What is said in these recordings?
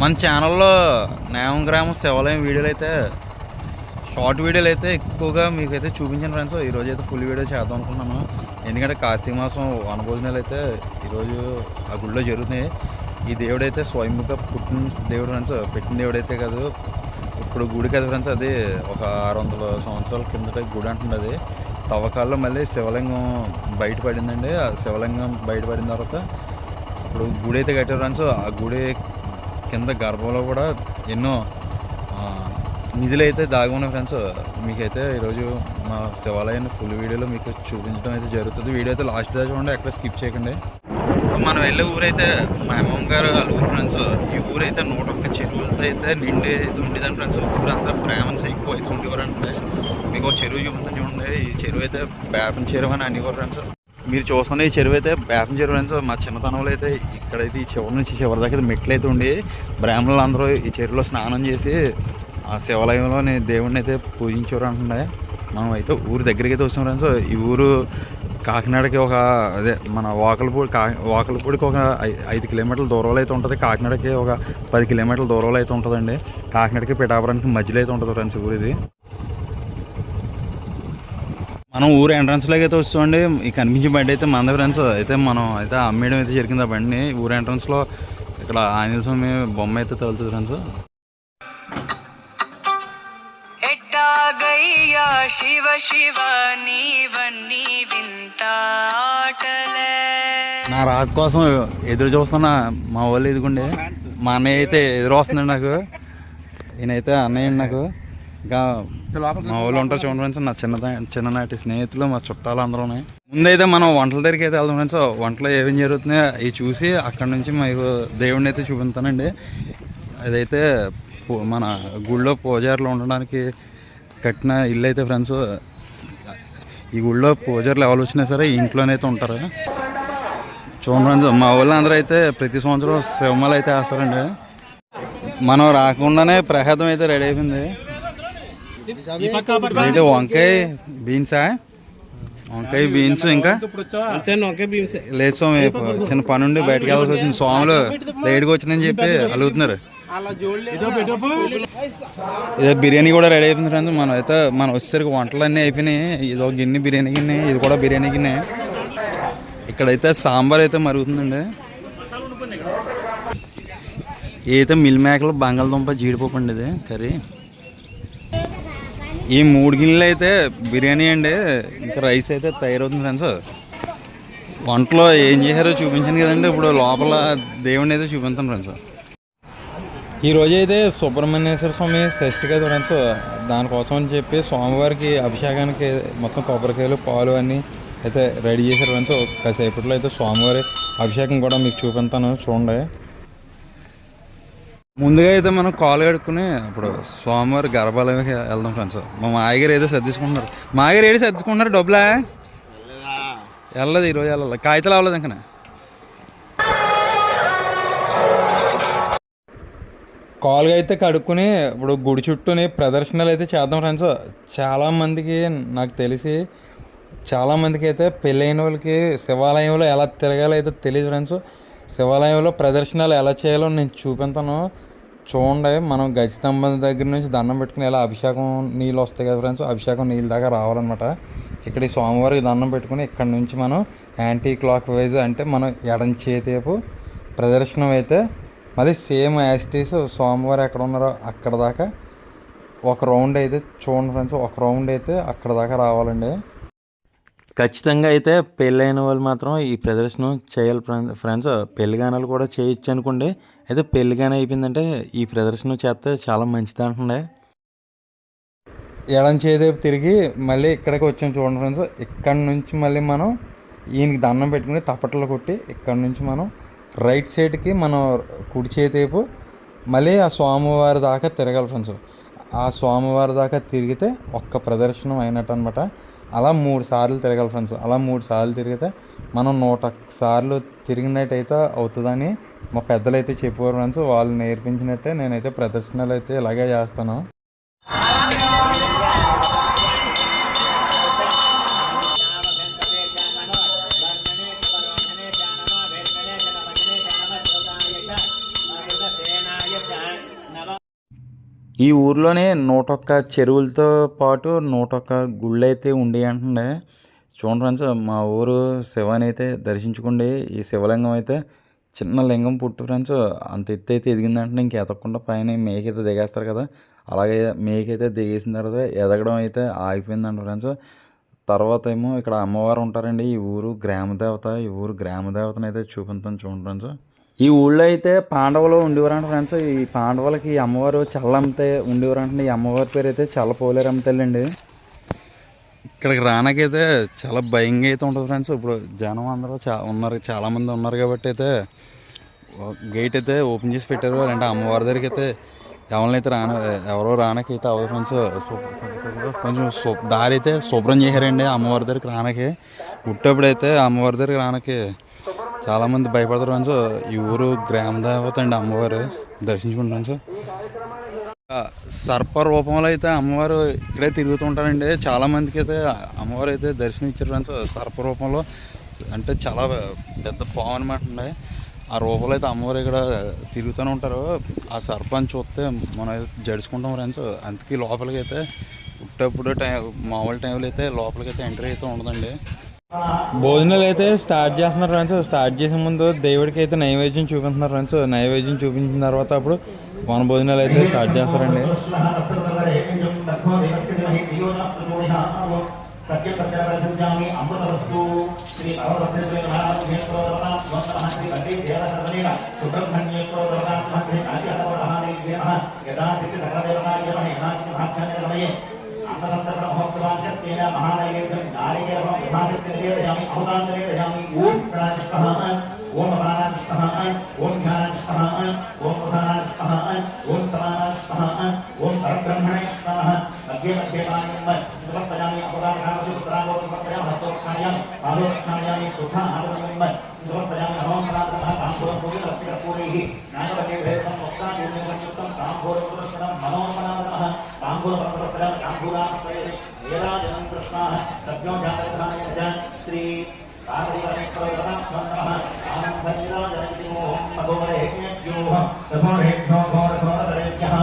మన ఛానల్లో నేమం గ్రామం శివాలయం వీడియోలు అయితే షార్ట్ వీడియోలు అయితే ఎక్కువగా మీకు అయితే చూపించాను ఫ్రెండ్స్ ఈరోజు అయితే ఫుల్ వీడియో చేద్దాం అనుకున్నాను ఎందుకంటే కార్తీక మాసం వనభోజనాలు అయితే ఈరోజు ఆ గుడిలో జరుగుతున్నాయి. ఈ దేవుడైతే స్వయంగా పుట్టిన దేవుడు ఫ్రెండ్స్ పెట్టిన దేవుడైతే కాదు ఇప్పుడు గుడి కదా ఫ్రెండ్స్ అది ఒక ఆరు వందల సంవత్సరాల కిందట గుడి అంటుంది తవ్వకాల్లో మళ్ళీ శివలింగం బయటపడిందండి. ఆ శివలింగం బయటపడిన తర్వాత ఇప్పుడు గుడి అయితే కట్టారు ఫ్రెండ్స్ ఆ గుడి కింద గర్భంలో కూడా ఎన్నో నిధులు అయితే దాగి ఫ్రెండ్స్ మీకైతే ఈరోజు మా శివాలయాన్ని ఫుల్ వీడియోలో మీకు చూపించడం అయితే జరుగుతుంది. వీడియో అయితే లాస్ట్ దాకా చూడండి ఎక్కడ స్కిప్ చేయకండి. మనం వెళ్ళే ఊరైతే మా అమ్మమ్మ గారు వాళ్ళ ఫ్రెండ్స్ ఈ ఊరైతే నూట ఒక్క చెరువులతో అయితే నిండి అయితే ఉండేదాన్ని ఫ్రెండ్స్ ఊరంతా ప్రేమన్స్ ఎక్కువ అయితే ఉండేవారు అంటే మీకు ఒక చెరువు చూపుతుంది చూడండి. ఈ చెరువు అయితే బేపం చెరువు అని అనేవారు ఫ్రెండ్స్ మీరు చూస్తున్న ఈ చెరువు అయితే బేపం చెరువు నుంచి మా చిన్నతనంలో అయితే ఇక్కడైతే ఈ చివరి నుంచి చివరి దాకా మెట్లు అయితే ఉండి బ్రాహ్మణులు అందరూ ఈ చెరువులో స్నానం చేసి ఆ శివాలయంలోని దేవుడిని అయితే పూజించారు అంటుండే. మనం అయితే ఊరు దగ్గరికి అయితే వస్తున్నాం ఫ్రెండ్స్ ఈ ఊరు కాకినాడకి ఒక అదే మన వాకలపూడి కా వాకలపూడికి ఒక ఐదు కిలోమీటర్ల దూరంలో అయితే ఉంటుంది. కాకినాడకి ఒక పది కిలోమీటర్ల దూరంలో అయితే ఉంటుందండి. కాకినాడకి పిఠాపురానికి మధ్యలో అయితే ఉంటుంది ఫ్రెండ్స్ ఊరు ఇది మనం ఊరు ఎంట్రన్స్లోకి అయితే వస్తామండి. ఈ కనిపించే బండి అయితే మంద ఫ్రెండ్స్ అయితే మనం అయితే అమ్మేయడం అయితే జరిగింది ఆ బండిని. ఊరు ఎంట్రన్స్లో ఇక్కడ ఆంజనేయ స్వామి బొమ్మ అయితే తగులుతుంది ఫ్రెండ్స్ ఎట్టాగయ్యా శివ శివ నీవన్నీ వింత ఆటలే. నా రాక కోసం ఎదురు చూస్తున్న మా వాళ్ళు ఎదుగుండే మా అన్నయ్య అయితే ఎదురు వస్తున్నాడు నాకు. ఈయనైతే అన్నయ్య నాకు. ఇంకా మా వాళ్ళు ఉంటారు చూడండి ఫ్రెండ్స్ నా చిన్న చిన్ననాటి స్నేహితులు మా చుట్టాలు అందరూ ఉన్నాయి. ముందైతే మనం వంటల దగ్గరికి అయితే వెళ్దాం ఫ్రెండ్స్. వంటలో ఏమేం జరుగుతున్నాయో అవి చూసి అక్కడ నుంచి మీకు దేవుడిని అయితే చూపిస్తానండి. అదైతే మన గుళ్ళో పూజారులు ఉండడానికి కట్టిన ఇల్లు అయితే ఫ్రెండ్స్. ఈ గుళ్ళో పూజారులు ఎవరు వచ్చినా సరే ఇంట్లోనైతే ఉంటారు. చూడండి ఫ్రెండ్స్ మా వాళ్ళు అందరూ అయితే ప్రతి సంవత్సరం శివమాలు అయితే వేస్తారండి. మనం రాకుండానే ప్రసాదం అయితే రెడీ అయిపోయింది. ఏంటి వంకాయ బీన్సా వంకాయ బీన్స్ ఇంకా? లేదు స్వామి చిన్న పని ఉండి బయటకు వెళ్ళాల్సి వచ్చింది. స్వాములు లేట్గా వచ్చిందని చెప్పి అలుగుతున్నారు. ఇదే బిర్యానీ కూడా రెడీ అయిపోయింది ఫ్రెండ్స్. మనం అయితే మనం వచ్చేసరికి వంటలు అన్నీ అయిపోయినాయి. ఇది ఒక గిన్నె బిర్యానీ గిన్నె ఇది కూడా బిర్యానీ గిన్నె. ఇక్కడైతే సాంబార్ అయితే మరుగుతుందండి. అయితే మిల్ మేకలు బంగాళదుంప జీడిపప్పు అండి ఇది కర్రీ. ఈ మూడు గిన్నెలు అయితే బిర్యానీ అండి ఇంకా రైస్ అయితే తయారవుతుంది ఫ్రెండ్స్ వంటలో ఏం చేశారో చూపించాను కదండి ఇప్పుడు లోపల దేవుడిని అయితే చూపిస్తాను ఫ్రెండ్స్ ఈరోజు అయితే సుబ్రహ్మణ్యేశ్వర స్వామి షష్ఠి కదా ఫ్రెండ్స్ దానికోసం అని చెప్పి స్వామివారికి అభిషేకానికి మొత్తం కొబ్బరికాయలు పాలు అన్నీ అయితే రెడీ చేశారు ఫ్రెండ్స్ కాసేపట్లో అయితే స్వామివారి అభిషేకం కూడా మీకు చూపిస్తాను చూడండి. ముందుగా అయితే మనం కాలు కడుక్కుని ఇప్పుడు స్వామివారి గర్భాలయంకి వెళ్దాం ఫ్రెండ్స్ మా మాయగారు ఏదో సర్దించుకుంటున్నారు. మాయగారు ఏదో సర్దుకుంటున్నారు డబ్బులా? వెళ్ళదు ఈరోజు వెళ్ళాలి కాగితాలు అవ్వలేదు ఇంకా కాలుగా అయితే కడుక్కుని ఇప్పుడు గుడి చుట్టూని ప్రదర్శనలు అయితే చేద్దాం ఫ్రెండ్స్ చాలామందికి నాకు తెలిసి చాలామందికి అయితే పెళ్ళైన వాళ్ళకి శివాలయంలో ఎలా తిరగాలో అయితే తెలియదు ఫ్రెండ్స్ శివాలయంలో ప్రదర్శనలు ఎలా చేయాలో నేను చూపిస్తాను. చూడండి మనం గజస్తంభం దగ్గర నుంచి దండం పెట్టుకుని ఎలా అభిషేకం నీళ్ళు వస్తాయి కదా ఫ్రెండ్స్ అభిషేకం నీళ్ళ దాకా రావాలన్నమాట. ఇక్కడ ఈ స్వామివారికి దండం పెట్టుకుని ఇక్కడ నుంచి మనం యాంటీ క్లాక్ వైజ్ అంటే మనం ఎడం చేతేపు ప్రదర్శనం అయితే మళ్ళీ సేమ్ యాస్టీస్ స్వామివారు ఎక్కడ ఉన్నారో అక్కడ దాకా ఒక రౌండ్ అయితే చూడండి ఫ్రెండ్స్ ఒక రౌండ్ అయితే అక్కడ దాకా రావాలండి. ఖచ్చితంగా అయితే పెళ్ళైన వాళ్ళు మాత్రం ఈ ప్రదర్శన చేయాలి ఫ్రెండ్స్. పెళ్ళిగానాలు కూడా చేయొచ్చు అనుకోండి అయితే పెళ్ళిగాన అయిపోయిందంటే ఈ ప్రదర్శన చేస్తే చాలా మంచిది అంటుండే. ఎడం చేదేపు తిరిగి మళ్ళీ ఇక్కడికి వచ్చాం చూడండి ఫ్రెండ్స్. ఇక్కడ నుంచి మళ్ళీ మనం ఈయనకి దండం పెట్టుకుని తప్పట్లో కొట్టి ఇక్కడ నుంచి మనం రైట్ సైడ్కి మనం కుడి చేతేపు మళ్ళీ ఆ స్వామివారి దాకా తిరగాలి ఫ్రెండ్స్. ఆ స్వామివారి దాకా తిరిగితే ఒక్క ప్రదర్శనం అయినట్టు అనమాట అలా మూడు సార్లు తిరగాలి ఫ్రెండ్స్. అలా మూడు సార్లు తిరిగితే మనం నూట సార్లు తిరిగినట్టయితే అవుతుందని మా పెద్దలు అయితే చెప్పారు ఫ్రెండ్స్. వాళ్ళు నేర్పించినట్టే నేనైతే ప్రదర్శనలు అయితే ఇలాగే చేస్తాను. ఈ ఊర్లోనే నూటొక్క చెరువులతో పాటు నూటొక్క గుళ్ళు అయితే ఉండి అంటుండే. చూడండి ఫ్రెండ్స్ మా ఊరు శివాని అయితే దర్శించుకోండి. ఈ శివలింగం అయితే చిన్న లింగం పుట్టు ఫ్రెండ్స్ అంత ఎత్తు అయితే ఎదిగిందంటే ఇంక ఎదగకుండా పైన మేకైతే దిగేస్తారు కదా. అలాగే మేకైతే దిగేసిన తర్వాత ఎదగడం అయితే ఆగిపోయిందంట ఫ్రెండ్స్. తర్వాత ఏమో ఇక్కడ అమ్మవారు ఉంటారండి. ఈ ఊరు గ్రామ దేవత ఈ ఊరు గ్రామ దేవతను అయితే చూపించాను చూడండి ఫ్రెండ్స్. ఈ ఊళ్ళో అయితే పాండవులు ఉండేవారంట ఫ్రెండ్స్. ఈ పాండవులకి ఈ అమ్మవారు చల్లమ్మతే ఉండేవారంట ఈ అమ్మవారి పేరు అయితే చల్ల పోలేరమ్మ తల్లి ఇక్కడికి రానకైతే చాలా భయంగా అయితే ఉంటుంది ఫ్రెండ్స్. ఇప్పుడు జనం అందరూ చా ఉన్నారు చాలామంది ఉన్నారు కాబట్టి అయితే గేట్ అయితే ఓపెన్ చేసి పెట్టారు అంటే అమ్మవారి దగ్గరికి అయితే ఎవరినైతే రాన ఎవరో రానకైతే అవ్వదు ఫ్రెండ్స్. కొంచెం దారి అయితే శుభ్రం చేశారండి అమ్మవారి దగ్గరికి రానకి. పుట్టేప్పుడు అయితే అమ్మవారి దగ్గరికి రానకి చాలామంది భయపడతారు ఫ్రెండ్స్. ఈ ఊరు గ్రామ దేవత అండి అమ్మవారు. దర్శించుకుంటారు సర్ప రూపంలో అయితే అమ్మవారు ఇక్కడే తిరుగుతుంటారండి చాలా మందికి అయితే అమ్మవారు అయితే దర్శనం ఇచ్చారు ఫ్రెండ్స్. సర్ప రూపంలో అంటే చాలా పెద్ద పాము అనమాట అండి. ఆ రూపంలో అయితే అమ్మవారు ఇక్కడ తిరుగుతూనే ఉంటారు. ఆ సర్పాన్ని చూస్తే మనం అయితే జడుచుకుంటాం ఫ్రెండ్స్. అందుకే లోపలికి అయితే పుట్టేప్పుడు టైం మామూలు టైంలో అయితే లోపలికి అయితే ఎంట్రీ అయితే ఉండదండి. భోజనాలు అయితే స్టార్ట్ చేస్తున్నారు ఫ్రెండ్స్. స్టార్ట్ చేసే ముందు దేవుడికి అయితే నైవేద్యం చూపిస్తున్నారు ఫ్రెండ్స్. నైవేద్యం చూపించిన తర్వాత అప్పుడు వన భోజనాలు అయితే స్టార్ట్ చేస్తారండి. శ్రీ సుబ్రహ్మణ్యేశ్వర अन्तसन्तर्पणमहोत्सवान् च तेन महानैवेद्यं नारिकेलफलं विभासित निवेदयामि अहुतां निवेदयामि ॐ प्राणिष्ठः ॐ अपानाष्ठः ॐ ध्यानाष्ठः ॐ प्रधानाष्ठः ॐ ताम्बूलपुरस्सरं मनोपनादनः ताम्बूलपत्रप्रयं ताम्बूलापत्रयति वेदाजनं कृष्णाः सज्ञो जातकानेन च श्री ताम्बूलपत्रवदात्मनः आनन्दनिराजनति मोहं तपोरेज्ञोहं तपोरेज्ञो घोरघोरतरेभ्यः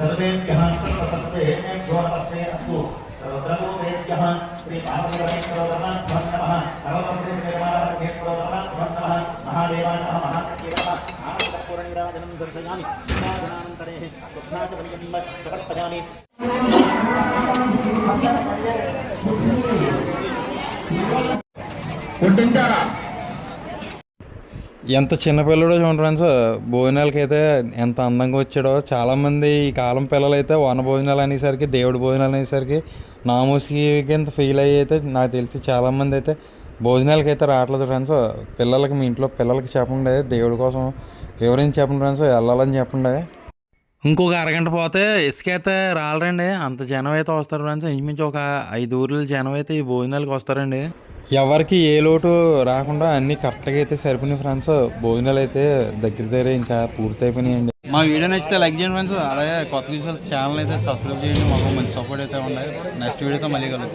सर्वेभ्यः सर्वसर्वदेहेभ्यो नमस्ते अस्तु। सर्वद्रवोदेभ्यः श्री ताम्बूलपत्रवदात्मनः नवमन्त्रिनिर्माणपत्रवदात्मनः महादेवाय नमः महासक्तिरः आनन्दपूर्णिराजनं दर्शयामि। सुखाचपर्यं समर्पयामि వడ్డించారా ఎంత చిన్నపిల్లడో చూడండి ఫ్రెండ్స్ భోజనాలకి అయితే ఎంత అందంగా వచ్చాడో చాలామంది ఈ కాలం పిల్లలు అయితే వన భోజనాలు అనేసరికి దేవుడి భోజనాలు అనేసరికి నామూసికి ఇంత ఫీల్ అయ్యి అయితే నాకు తెలిసి చాలామంది అయితే భోజనాలకి అయితే రావట్లేదు ఫ్రెండ్స్ పిల్లలకి మీ ఇంట్లో పిల్లలకి చెప్పండి దేవుడి కోసం వివరించి చెప్పండి ఫ్రెండ్స్ వెళ్ళాలని చెప్పండి ఇంకొక అరగంట పోతే ఇసుక అయితే రాలరండి. అంత జనం అయితే వస్తారు ఫ్రెండ్స్. ఇంచుమించు ఒక ఐదు ఊర్ల జనం అయితే ఈ భోజనాలకు వస్తారండి. ఎవరికి ఏ లోటు రాకుండా అన్ని కరెక్ట్గా అయితే సరిపోయినాయి ఫ్రెండ్స్. భోజనాలు అయితే దగ్గర దగ్గర ఇంకా పూర్తి అయిపోయినాయండి. మా వీడియో నచ్చితే లైక్ చేయండి ఫ్రెండ్స్. అలాగే కొత్త ఛానల్ అయితే సబ్స్క్రైబ్ చేయండి. మాకు మంచి సపోర్ట్ అయితే ఉన్నాయి. నెక్స్ట్ వీడియోతో మళ్ళీ కలుగుతాం